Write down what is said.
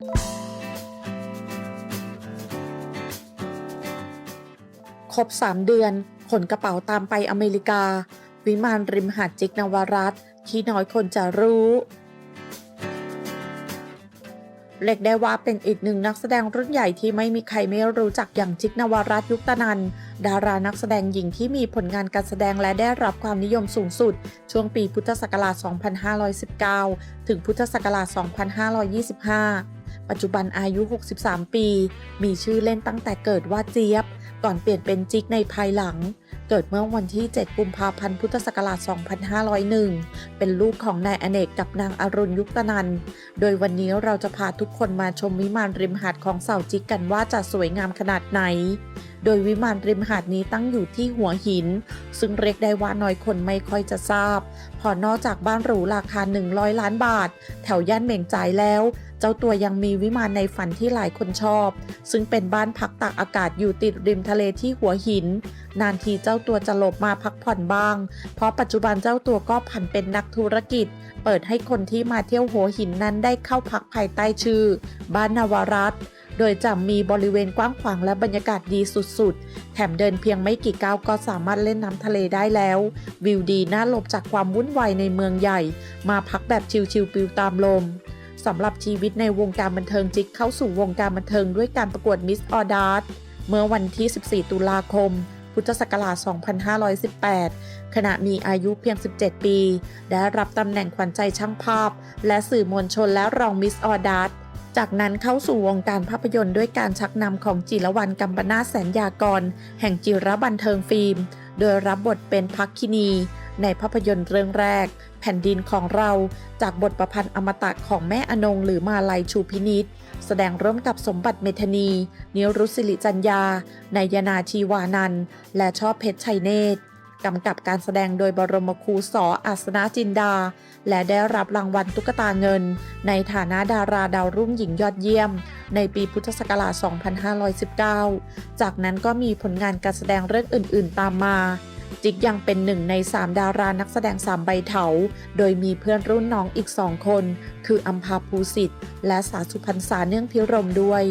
ครบ 3 เดือน ขนกระเป๋าตามไปอเมริกา วิมานริมหาดจิกนวรัตน์ที่น้อยคนจะรู้เรียกได้ว่าเป็นอีกหนึ่งนักแสดงรุ่นใหญ่ที่ไม่มีใครไม่รู้จักอย่างจิกนวรัตน์ยุคตนัน ดารานักแสดงหญิงที่มีผลงานการแสดงและได้รับความนิยมสูงสุด ช่วงปีพุทธศักราช 2519 ถึงพุทธศักราช 2525 ปัจจุบันอายุ 63 ปี มีชื่อเล่นตั้งแต่เกิดว่าเจี๊ยบ ก่อนเปลี่ยนเป็นจิกในภายหลัง เกิดเมื่อวันที่ 7 กุมภาพันธ์ พุทธศักราช 2501 เป็นลูกของนายอเนกกับนางอรุณยุคตนัน โดยวันนี้เราจะพาทุกคนมาชมวิมานริมหาดของเสาจิกกันว่าจะสวยงามขนาดไหน โดยวิมานริมหาดนี้ตั้งอยู่ที่หัวหิน ซึ่งเรียกได้ว่าน้อยคนไม่ค่อยจะทราบ พอนอกจากบ้านหรูราคา 100 ล้านบาท แถวย่านเหม่งจ่ายแล้ว เจ้าตัวยังมีวิมานในฝันที่หลายคนชอบ ซึ่งเป็นบ้านพักตากอากาศอยู่ติดริมทะเลที่หัวหิน นานทีเจ้าตัวจะหลบมาพักผ่อนบ้าง เพราะปัจจุบันเจ้าตัวก็ผันเป็นนักธุรกิจ เปิดให้คนที่มาเที่ยวหัวหินนั้นได้เข้าพักภายใต้ชื่อ บ้านนวรัตน์ โดยจะมีบริเวณกว้างขวางและบรรยากาศดีสุดๆ แถมเดินเพียงไม่กี่ก้าวก็สามารถเล่นน้ำทะเลได้แล้ว วิวดีน่าหลบจากความวุ่นวายในเมืองใหญ่ มาพักแบบชิลๆปิวตามลมสำหรับชีวิตในวงการบันเทิงจิกเข้าสู่วงการบันเทิงด้วยการประกวดมิสออดาร์เมื่อวันที่ 14 ตุลาคม พุทธศักราช 2518 ขณะมีอายุเพียง 17 ปี ได้รับตำแหน่งขวัญใจช่างภาพ และสื่อมวลชนและรองมิสออดาร์ จากนั้นเข้าสู่วงการภาพยนตร์ด้วยการชักนำของจิรวรรณกัมปนาแสนยากร แห่งจิรบันเทิงฟิล์ม โดยรับบทเป็นพักคินี ในภาพยนตร์เรื่องแรก แผ่นดินของเราจากบทประพันธ์อมตะของแม่อนงหรือมาลัยชูพินิษแสดงร่วมกับสมบัติเมธนี นิรุตศิริจัญญานายนาชีวานันและชอบเพชรชัยเนตร กำกับการแสดงโดยบรมครูสออาสนะจินดา และได้รับรางวัลตุ๊กตาเงิน ในฐานะดาราดาวรุ่งหญิงยอดเยี่ยม ในปีพุทธศักราช 2519 จากนั้นก็มีผลงานการแสดงเรื่องอื่น ๆ ตามมาจิกยังเป็นหนึ่งใน 3 ดารานักแสดงสามใบเถา โดยมีเพื่อนรุ่นน้องอีกสองคน คืออัมพาภูสิทธิ์และสาสุพรรษาเนื่องพิรมด้วย